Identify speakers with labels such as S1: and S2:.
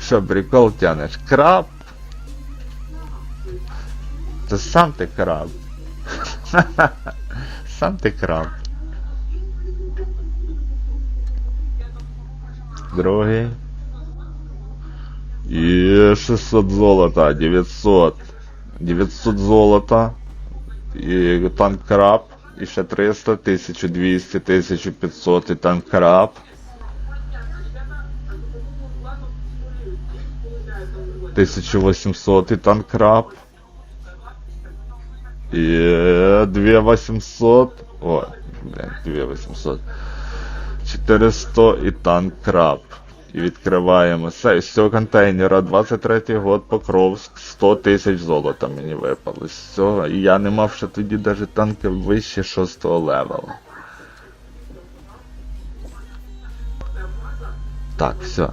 S1: Що, прикол тянеш? Краб? Це сам ти краб. Сам ти краб. Другий. І 600 золота, 900. 900 золота. І танк краб. І ще 300, 1200, 1500 і танк краб. 1800 і танк краб. І 2800. О, блин, 2800. 400 і танк краб. І відкриваємо це. З цього контейнера 23-й год Покровськ, 100 тисяч золота мені випало. З цього. І я не мав ще тоді навіть танки вище 6 левела. Так, все.